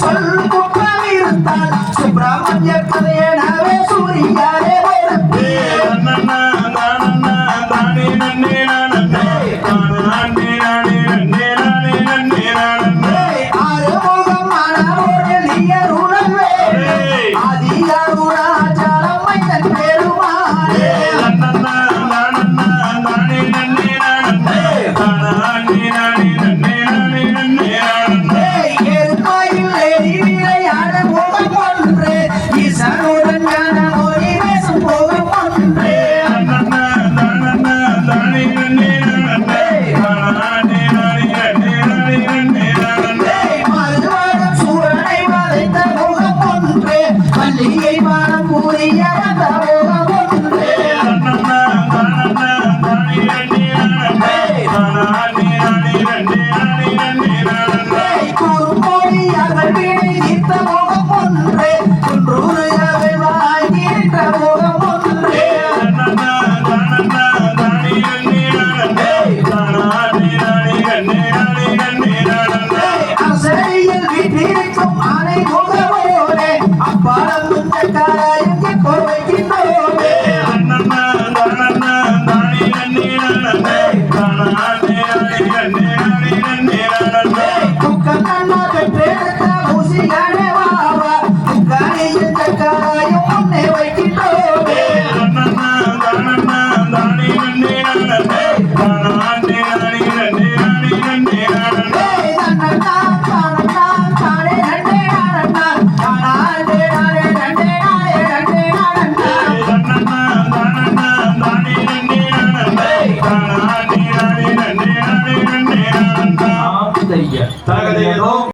சொல்லும் குற்றம் இருந்தால் சுப்பிரமணிய கதையை ஒன்று மல்லிகை மானம் கூறிய 大家点头。